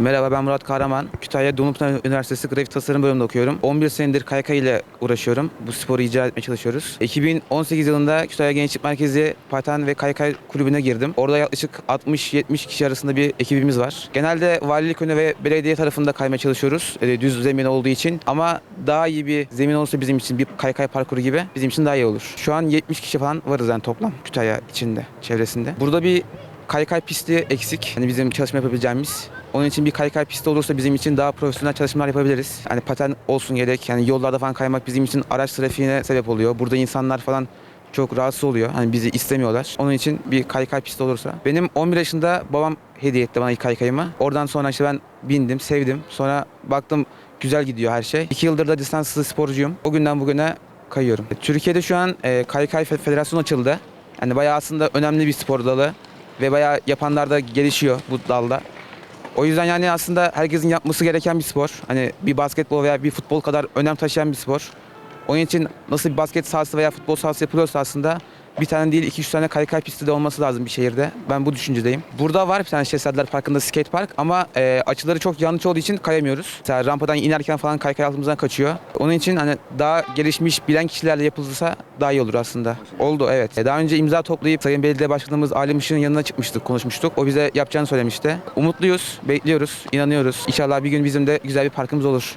Merhaba ben Murat Kahraman. Kütahya Dumlupınar Üniversitesi Grafik Tasarım bölümünde okuyorum. 11 senedir kaykay ile uğraşıyorum. Bu sporu icra etmeye çalışıyoruz. 2018 yılında Kütahya Gençlik Merkezi Paten ve Kaykay Kulübü'ne girdim. Orada yaklaşık 60-70 kişi arasında bir ekibimiz var. Genelde valilik önü ve belediye tarafında kaymaya çalışıyoruz. e, Düz zemin olduğu için. Ama daha iyi bir zemin olursa bizim için bir kaykay parkuru gibi bizim için daha iyi olur. Şu an 70 kişi falan varız yani toplam Kütahya içinde, çevresinde. Burada bir kaykay pisti eksik. Hani bizim çalışma yapabileceğimiz. Onun için bir kaykay pisti olursa bizim için daha profesyonel çalışmalar yapabiliriz. Hani paten olsun gerek. Yani yollarda falan kaymak bizim için araç trafiğine sebep oluyor. Burada insanlar falan çok rahatsız oluyor. Hani bizi istemiyorlar. Onun için bir kaykay pisti olursa. Benim 11 yaşında babam hediye etti bana ilk kaykayımı. Oradan sonra işte ben bindim, sevdim. Sonra baktım güzel gidiyor her şey. 2 yıldır da lisanslı sporcuyum. O günden bugüne kayıyorum. Türkiye'de şu an e, Kaykay Fe- Federasyonu açıldı. Yani bayağı aslında önemli bir spor dalı ve bayağı yapanlar da gelişiyor bu dalda. O yüzden yani aslında herkesin yapması gereken bir spor. Hani bir basketbol veya bir futbol kadar önem taşıyan bir spor. Onun için nasıl bir basket sahası veya futbol sahası yapılıyorsa aslında bir tane değil iki üç tane kaykay pisti de olması lazım bir şehirde. Ben bu düşüncedeyim. Burada var bir tane Şehzadeler Parkı'nda skate park ama e, açıları çok yanlış olduğu için kayamıyoruz. Mesela rampadan inerken falan kaykay altımızdan kaçıyor. Onun için hani daha gelişmiş bilen kişilerle yapılırsa daha iyi olur aslında. Oldu evet. E, Daha önce imza toplayıp Sayın Belediye Başkanımız Ali Mışık'ın yanına çıkmıştık, konuşmuştuk. O bize yapacağını söylemişti. Umutluyuz, bekliyoruz, inanıyoruz. İnşallah bir gün bizim de güzel bir parkımız olur.